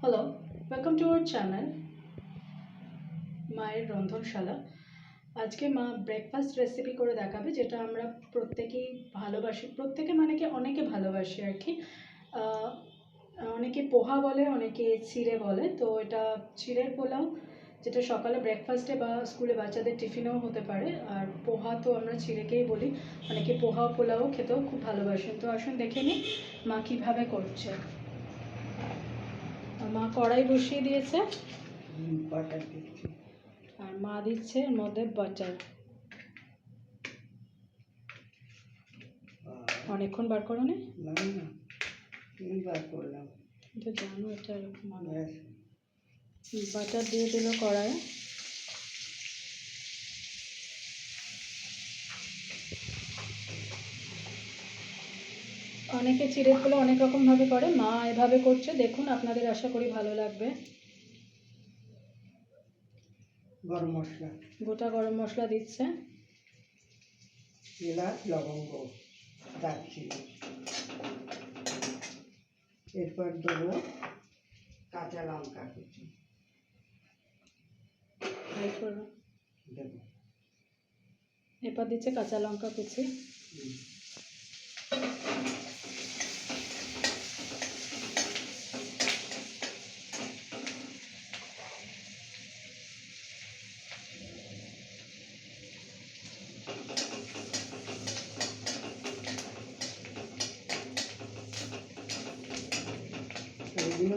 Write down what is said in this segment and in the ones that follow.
Hello welcome to our channel মায়ের রন্ধনশালা। আজকে মা ব্রেকফাস্ট রেসিপি করে দেখাবে, যেটা আমরা প্রত্যেকেই ভালোবাসি। প্রত্যেকে মানে কি অনেকে ভালোবাসি আর কি। অনেকে পোহা বলে, অনেকে চিড়ে বলে। তো এটা চিড়ের পোলাও, যেটা সকালে ব্রেকফাস্টে বা স্কুলে বাচ্চাদের টিফিনেও হতে পারে। আর পোহা তো আমরা চিড়েকেই বলি। অনেকে পোহা পোলাও খেতেও খুব ভালোবাসেন। তো আসুন দেখে নিই মা কীভাবে করছে। মা কড়াই বসিয়ে দিয়েছে। আর মা দিচ্ছে এর মধ্যে বাটার। অনেকক্ষণ বার করো নি? বার করলাম। জানো এটা এরকম। বাটার দিয়ে দিল কড়াইয়ে। অনেকে চিড়ে ফুলে অনেক রকমভাবে করে মা এভাবে করছে দেখুন আপনাদের আশা করি ভালো লাগবে। গরম মশলা। গোটা গরম মশলা দিচ্ছে। এলাচ লবঙ্গ দারচিনি। এরপর দেবো কাঁচা লঙ্কা কুচি। দেবো। এরপর দিচ্ছে কাঁচা লঙ্কা কুচি।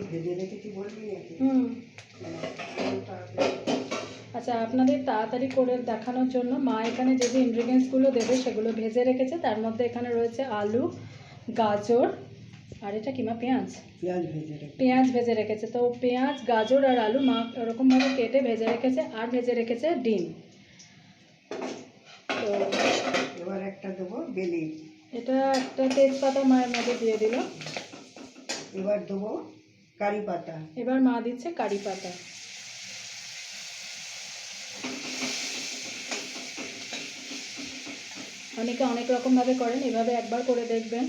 ভেজে রেখেছি বলবি হুম। আচ্ছা আপনাদের তাড়াতাড়ি করে দেখানোর জন্য মা এখানে যে যে ইনগ্রিডিয়েন্টসগুলো দেবে সেগুলো ভেজে রেখেছে। তার মধ্যে এখানে রয়েছে আলু গাজর আর এটা কি মা পেঁয়াজ? পেঁয়াজ ভেজে পেঁয়াজ ভেজে রেখেছে। তো পেঁয়াজ গাজর আর আলু মা ওরকমভাবে কেটে ভেজে রেখেছে আর ভেজে রেখেছে ডিম। তো এবার একটা দেবো বেলি। এটা একটা তেজপাতা মায়ের মধ্যে দিয়ে দিল এবার দেবো কারি পাতা। এবার মা দিচ্ছে কারি পাতা। অনেকে অনেক রকমভাবে করেন এভাবে একবার করে দেখবেন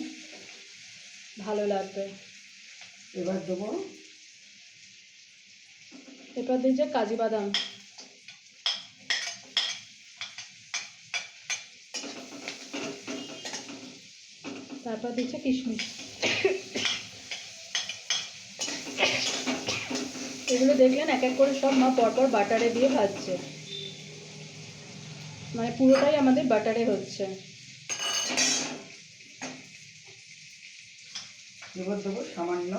ভালো লাগবে। এবার দেবো। এরপর দিচ্ছে কাজু বাদাম। তারপর দিচ্ছে কিশমিশ। এগুলো দেখলেন এক এক করে সব মা পরপর বাটারে দিয়ে ভাজছে। মানে পুরোটাই আমাদের বাটারে হচ্ছে। এবার দেবো সামান্য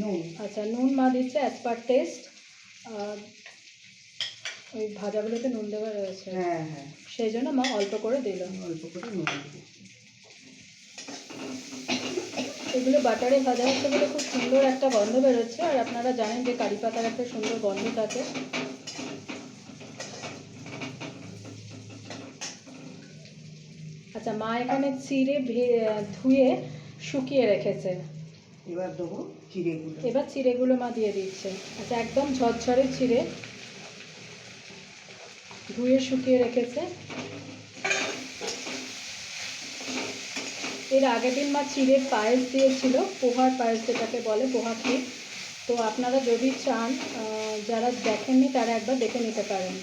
নুন। আচ্ছা নুন মা দিচ্ছে অ্যাজ পার টেস্ট আর ওই ভাজাগুলোতে নুন দেওয়া রয়েছে। হ্যাঁ হ্যাঁ। সেই জন্য মা অল্প করে দিল। অল্প করে নুন দিচ্ছি। এগুলো বাটারে ভাজা হচ্ছে বলে খুব সুন্দর একটা গন্ধ বেরোচ্ছে আর আপনারা জানেন যে কারি পাতার একটা সুন্দর গন্ধ থাকে। আচ্ছা মা এখানে চিড়ে ভে- ধুয়ে শুকিয়ে রেখেছে। এবার দেবো চিড়েগুলো। এবার চিড়েগুলো মা দিয়ে দিচ্ছে। আচ্ছা একদম ঝরঝরে চিড়ে ধুয়ে শুকিয়ে রেখেছে। এর আগের দিন মা চিড়ের পায়েস দিয়েছিল পোহার পায়েস যেটাকে বলে পোহা ক্ষীর। তো আপনারা যদি চান যারা দেখেননি তারা একবার দেখে নিতে পারেন।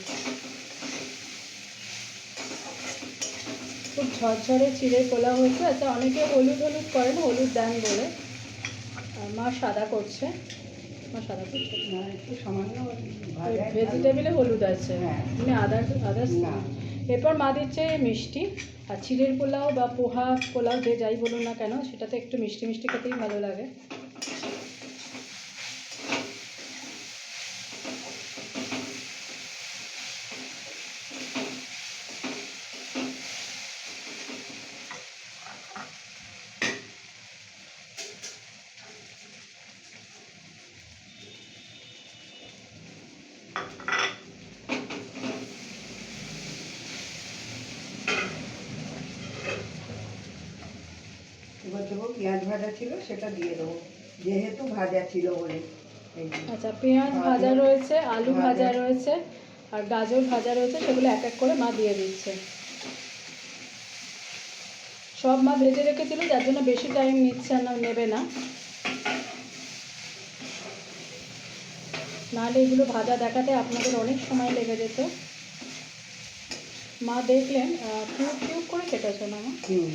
খুব ঝরঝরে চিড়ে পোলা হয়েছে। আচ্ছা অনেকে হলুদ হলুদ করেন হলুদ দেন বলে। মা সাদা করছে। মা সাদা করছে। একটু সামান্য ভেজিটেবিলে হলুদ আছে। হ্যাঁ। মানে আদার আদার্স না। এরপর মা দিচ্ছে মিষ্টি, আর চিড়ের পোলাও বা পোহা পোলাও যে যাই বলুন না কেন, সেটাতে একটু মিষ্টি মিষ্টি খেতেই ভালো লাগে এবার দেবো পেঁয়াজ ভাজা ছিল সেটা দিয়ে দেবো। যেহেতু ভাজা ছিল বলে। আচ্ছা পেঁয়াজ ভাজা রয়েছে আলু ভাজা। রয়েছে আর গাজর ভাজা রয়েছে সেগুলো এক এক করে মা দিয়ে দিচ্ছে। সব মা ভেজে রেখেছিল যার জন্য বেশি টাইম নিচ্ছে না নেবে না। নাহলে এগুলো ভাজা দেখাতে আপনাদের অনেক সময় লেগে যেত। মা দেখলেন কিউব কিউব করে কেটেছে না মা হুম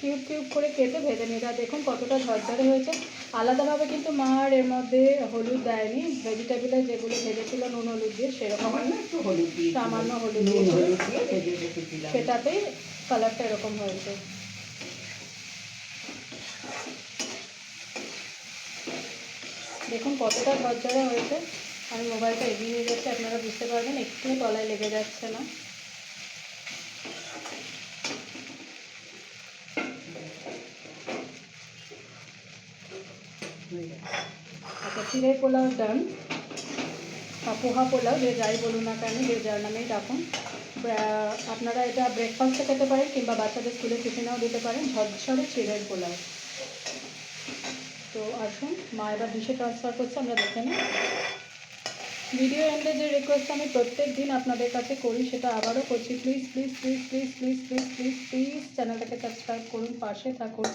কিউব কিউব করে কেটে ভেজে নিয়ে যা দেখুন কতটা ঝরঝরে হয়েছে। আলাদাভাবে কিন্তু মা আর এর মধ্যে হলুদ দেয়নি। ভেজিটেবলে যেগুলো ভেজেছিল নুন হলুদ দিয়ে সেরকম সামান্য একটু হলুদ দিয়ে সামান্য হলুদ নুন দিয়েছিল। হলুদ দিয়ে সেটাতেই কালারটা এরকম হয়েছে। দেখুন কতটা ঝরঝরে হয়েছে। আমি মোবাইলটা এগিয়ে নিয়ে যাচ্ছি আপনারা বুঝতে পারবেন একটু তলায় লেগে যাচ্ছে না। হয়ে। আচ্ছা চিড়ে পোলাও ডান বা পোহা পোলাও যে যাই বলুন না কেন যে যার নামেই ডাকুন আপনারা এটা ব্রেকফাস্টে খেতে পারেন কিংবা বাচ্চাদের স্কুলে টিফিনেও দিতে পারেন ঝরঝরে চিড়ের পোলাও তো আসুন মা এবার ডিশে ট্রান্সফার করছে আমরা দেখে নিই ভিডিও এন্ডে যে রিকোয়েস্ট আমি প্রত্যেক দিন আপনাদের কাছে করি সেটা আবারও করছি please please please please please please please please চ্যানেলটাকে সাবস্ক্রাইব করুন পাশে থাকুন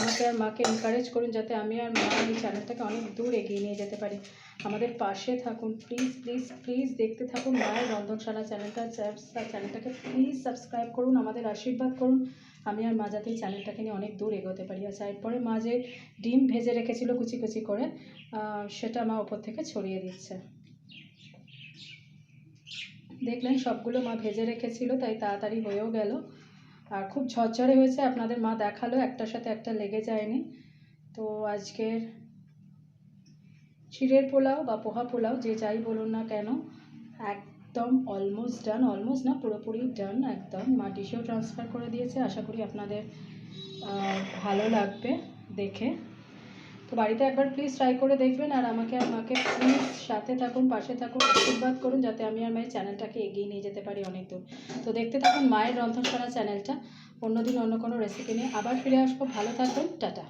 আমাকে আর মাকে এনকারেজ করুন যাতে আমি আর মা এই চ্যানেলটাকে অনেক দূর এগিয়ে নিয়ে যেতে পারি। আমাদের পাশে থাকুন প্লিজ প্লিজ প্লিজ দেখতে থাকুন মায়ের রন্ধনশালা চ্যানেলটা চ্যানেলটাকে প্লিজ সাবস্ক্রাইব করুন, আমাদের আশীর্বাদ করুন। আমি আর মা যাতে এই চ্যানেলটাকে নিয়ে অনেক দূর এগোতে পারি। আচ্ছা এরপরে মা যে ডিম ভেজে রেখেছিল কুচি কুচি করে সেটা মা ওপর থেকে ছড়িয়ে দিচ্ছে। দেখলেন সবগুলো মা ভেজে রেখেছিল, তাই তাড়াতাড়ি হয়েও গেল। আর খুব ঝরঝরে হয়েছে, আপনাদের মা দেখাল, একটার সাথে একটা লেগে যায়নি। তো আজকের চিড়ের পোলাও বা পোহা পোলাও, যে যাই বলুন না কেন, একদম অলমোস্ট ডান অলমোস্ট না, পুরোপুরি ডান একদম। মা ডিশেও ট্রান্সফার করে দিয়েছে, আশা করি আপনাদের ভালো লাগবে দেখে। তো বাড়িতে একবার প্লিজ ট্রাই করে দেখবেন আর আমাকে আমাকে মাকে প্লিজ সাথে থাকুন, পাশে থাকুন, আশীর্বাদ করুন যাতে আমি আর মায়ের চ্যানেলটাকে এগিয়ে নিয়ে যেতে পারি অনেক দূর তো দেখতে থাকুন মায়ের রন্ধনশালা চ্যানেলটা অন্যদিন অন্য কোনো রেসিপি নিয়ে আবার ফিরে আসব। ভালো থাকবেন টাটা।